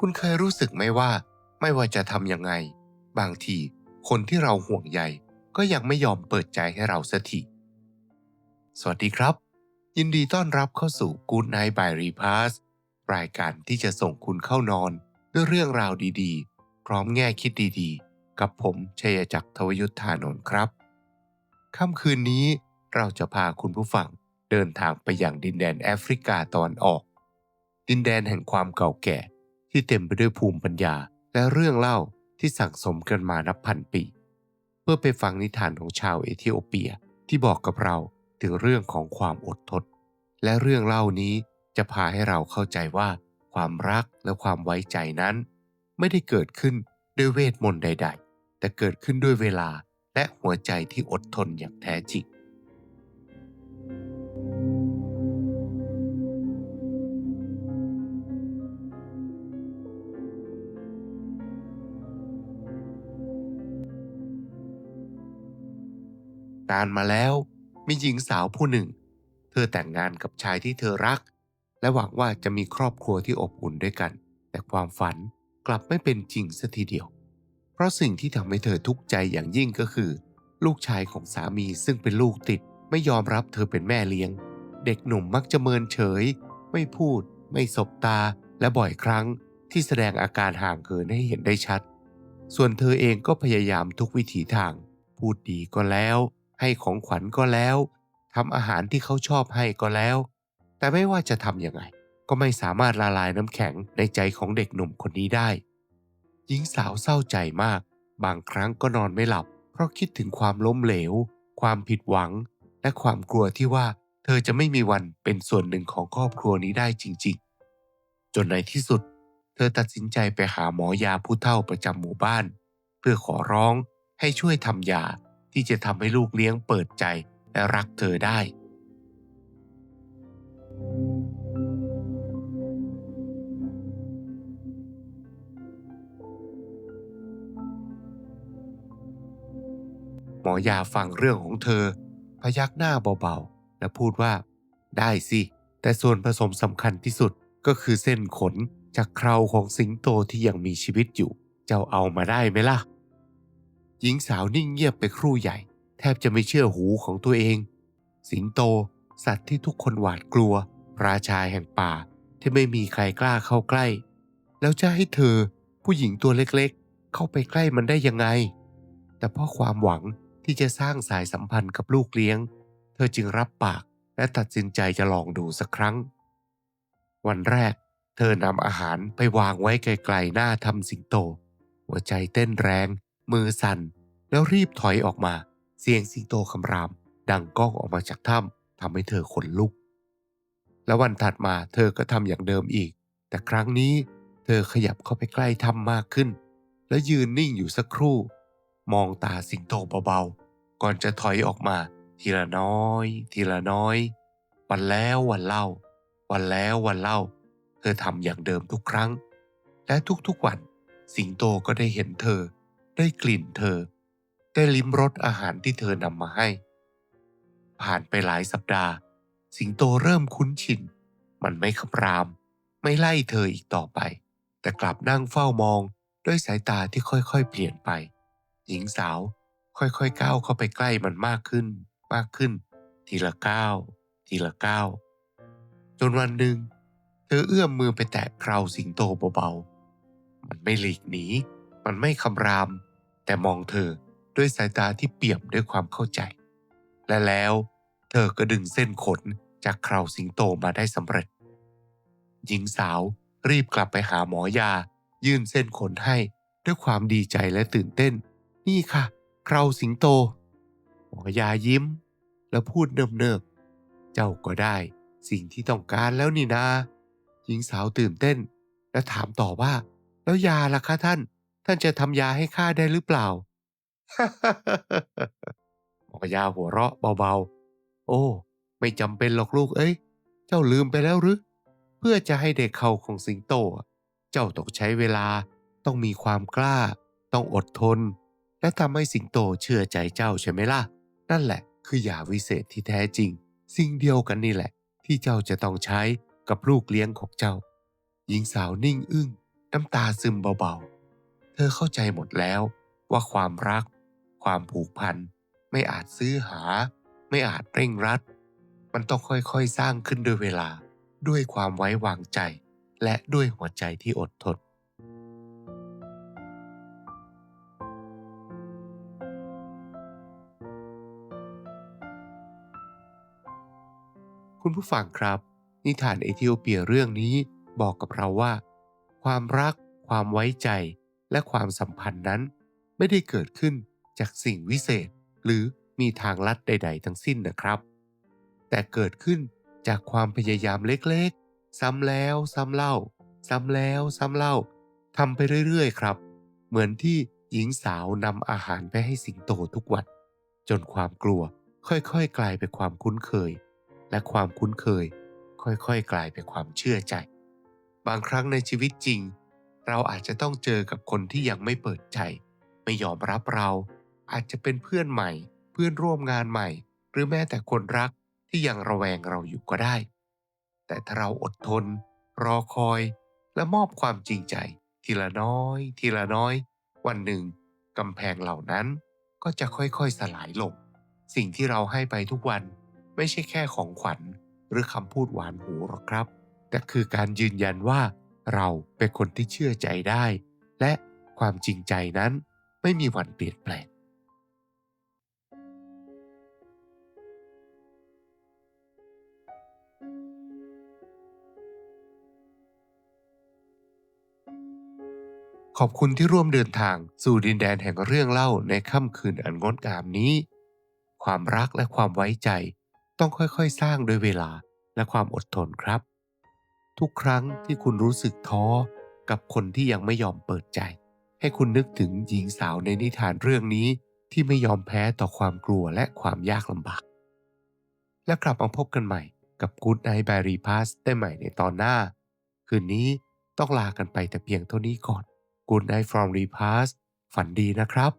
คุณเคยรู้สึกไหมว่า ไม่ว่าจะทำยังไง บางทีคนที่เราห่วงใยก็ยังไม่ยอมเปิดใจให้เราสักทีสวัสดีครับ ยินดีต้อนรับเข้าสู่ Good Night by Repass รายการที่จะส่งคุณเข้านอนด้วยเรื่องราวดีๆ พร้อมแง่คิดดีๆ กับผมชัยจักรทวยุทธานนท์ครับค่ำคืนนี้เราจะพาคุณผู้ฟังเดินทางไปยังดินแดนแอฟริกาตอนออก ดินแดนแห่งความเก่าแก่ ที่เต็มไปด้วยภูมิปัญญาและเรื่องเล่าที่สั่งสมกันมานับพันปี เพื่อไปฟังนิทานของชาวเอธิโอเปียที่บอกกับเราถึงเรื่องของความอดทนและเรื่องเล่านี้จะพาให้เราเข้าใจว่า ความรักและความไว้ใจนั้น ไม่ได้เกิดขึ้นด้วยเวทมนต์ใด ๆ แต่เกิดขึ้นด้วยเวลาและหัวใจที่อดทนอย่างแท้จริง การมาแล้ว มีหญิงสาวผู้หนึ่ง เธอแต่งงานกับชายที่เธอรัก และหวังว่าจะมีครอบครัวที่อบอุ่นด้วยกัน แต่ความฝันกลับไม่เป็นจริงสัทีเดียว เพราะสิ่งที่ทำให้เธอทุกข์ใจอย่างยิ่งก็คือ ลูกชายของสามีซึ่งเป็นลูกติดไม่ยอมรับเธอเป็นแม่เลี้ยง เด็กหนุ่มมักจะเมินเฉย ไม่พูด ไม่สบตา และบ่อยครั้งที่แสดงอาการห่างเหินให้เห็นได้ชัด ส่วนเธอเองก็พยายามทุกวิถีทาง พูดดีก็แล้ว ให้ของขวัญก็แล้วทำอาหารที่เขาชอบให้ก็แล้ว แต่ไม่ว่าจะทำยังไง ก็ไม่สามารถละลายน้ำแข็งในใจของเด็กหนุ่มคนนี้ได้ หญิงสาวเศร้าใจมาก บางครั้งก็นอนไม่หลับ เพราะคิดถึงความล้มเหลว ความผิดหวัง และความกลัวที่ว่าเธอจะไม่มีวันเป็นส่วนหนึ่งของครอบครัวนี้ได้จริง ๆ จนในที่สุด เธอตัดสินใจไปหาหมอยาผู้เฒ่าประจำหมู่บ้าน เพื่อขอร้องให้ช่วยทำยา ที่จะทำให้ลูกเลี้ยงเปิดใจและรักเธอได้ หมอยาฟังเรื่องของเธอ พยักหน้าเบาๆ และพูดว่า ได้สิ แต่ส่วนผสมสำคัญที่สุดก็คือเส้นขนจากเคราของสิงโตที่ยังมีชีวิตอยู่ เจ้าเอามาได้ไหมล่ะ หญิงสาวนิ่งเงียบไปครู่ใหญ่ แทบจะไม่เชื่อหูของตัวเอง สิงโต สัตว์ที่ทุกคนหวาดกลัว ราชาแห่งป่าที่ไม่มีใครกล้าเข้าใกล้ แล้วจะให้เธอ ผู้หญิงตัวเล็กๆ เข้าไปใกล้มันได้ยังไง แต่เพราะความหวังที่จะสร้างสายสัมพันธ์กับลูกเลี้ยง เธอจึงรับปากและตัดสินใจจะลองดูสักครั้ง วันแรก เธอนำอาหารไปวางไว้ไกลๆหน้าทำสิงโต หัวใจเต้นแรง มือสั่น แล้วรีบถอยออกมา เสียงสิงโตคำราม ดังก้องออกมาจากถ้ำทำให้เธอขนลุก แล้ววันถัดมาเธอก็ทำอย่างเดิมอีก แต่ครั้งนี้เธอขยับเข้าไปใกล้ถ้ำมากขึ้น และยืนนิ่งอยู่สักครู่ มองตาสิงโตเบาๆ ก่อนจะถอยออกมา ทีละน้อย ทีละน้อย วันแล้ววันเล่า วันแล้ววันเล่า เธอทำอย่างเดิมทุกครั้ง และทุกๆวัน สิงโตก็ได้เห็นเธอ ได้กลิ่นเธอ ได้ลิ้มรสอาหารที่เธอนำมาให้ ผ่านไปหลายสัปดาห์ สิงโตเริ่มคุ้นชิน มันไม่คำราม ไม่ไล่เธออีกต่อไป แต่กลับนั่งเฝ้ามองด้วยสายตาที่ค่อยๆ เปลี่ยนไป หญิงสาวค่อยๆก้าวเข้าไปใกล้มันมากขึ้น มากขึ้น ทีละก้าวทีละก้าวจนวันหนึ่ง เธอเอื้อมมือไปแตะเคราสิงโตเบาๆ มันไม่หลีกหนี มันไม่คำราม แต่มองเธอด้วยสายตาที่เปี่ยมด้วยความเข้าใจ และแล้วเธอก็ดึงเส้นขนจากเคราสิงโตมาได้สำเร็จ หญิงสาวรีบกลับไปหาหมอยา ยื่นเส้นขนให้ด้วยความดีใจและตื่นเต้น นี่ค่ะ เคราสิงโต หมอยายิ้ม แล้วพูดเนิบๆเจ้าก็ได้สิ่งที่ต้องการแล้วนี่นาหญิงสาวตื่นเต้น และถามต่อว่า แล้วยาล่ะคะท่าน ท่านจะทำยาให้ข้าได้หรือเปล่าหมอยาหัวเราะเบาๆ โอ้ ไม่จำเป็นหรอกลูกเอ้ย เจ้าลืมไปแล้วหรือ เพื่อจะให้เด็กเขาของสิงโต เจ้าต้องใช้เวลา ต้องมีความกล้า ต้องอดทน และทำให้สิงโตเชื่อใจเจ้าใช่ไหมล่ะ นั่นแหละคือยาวิเศษที่แท้จริง สิ่งเดียวกันนี่แหละ ที่เจ้าจะต้องใช้กับลูกเลี้ยงของเจ้า หญิงสาวนิ่งอึ้งน้ำตาซึมเบาๆ เธอเข้าใจหมดแล้วว่าความรัก ความผูกพัน ไม่อาจซื้อหา ไม่อาจเร่งรัด มันต้องค่อยๆสร้างขึ้นด้วยเวลา ด้วยความไว้วางใจ และด้วยหัวใจที่อดทนคุณผู้ฟังครับ นิทานเอธิโอเปียเรื่องนี้บอกกับเราว่า ความรัก ความไว้ใจ และความสัมพันธ์นั้น ไม่ได้เกิดขึ้นจากสิ่งวิเศษ หรือมีทางลัดใด ๆ ทั้งสิ้นนะครับ แต่เกิดขึ้นจากความพยายามเล็กๆ ซ้ำแล้วซ้ำเล่า ซ้ำแล้วซ้ำเล่าทำไปเรื่อยๆ ครับ เหมือนที่หญิงสาวนำอาหารไปให้สิงโตทุกวัน จนความกลัวค่อยๆ กลายเป็นความคุ้นเคย และความคุ้นเคย ค่อยๆ กลายเป็นความเชื่อใจ บางครั้งในชีวิตจริง เราอาจจะต้องเจอกับคนที่ยังไม่เปิดใจ ไม่ยอมรับเรา อาจจะเป็นเพื่อนใหม่ เพื่อนร่วมงานใหม่ หรือแม้แต่คนรักที่ยังระแวงเราอยู่ก็ได้ แต่ถ้าเราอดทน รอคอย และมอบความจริงใจ ทีละน้อย ทีละน้อย วันหนึ่งกำแพงเหล่านั้นก็จะค่อยๆสลายลง สิ่งที่เราให้ไปทุกวันไม่ใช่แค่ของขวัญ หรือคำพูดหวานหูหรอกครับ แต่คือการยืนยันว่า เราเป็นคนที่เชื่อใจได้ และความจริงใจนั้นไม่มีวันเปลี่ยนแปลง ขอบคุณที่ร่วมเดินทางสู่ดินแดนแห่งเรื่องเล่าในค่ำคืนอันงดงามนี้ ความรักและความไว้ใจต้องค่อยๆ สร้างโดยเวลาและความอดทนครับ ทุกครั้งที่คุณรู้สึกท้อกับคนที่ยังไม่ยอมเปิดใจ ให้คุณนึกถึงหญิงสาวในนิทานเรื่องนี้ที่ไม่ยอมแพ้ต่อความกลัวและความยากลำบาก และกลับมาพบกันใหม่กับ Good Night by r e p a s ได้ใหม่ในตอนหน้า คืนนี้ต้องลากันไปแต่เพียงเท่านี้ก่อน Good Night from r e p a s ฝันดีนะครับ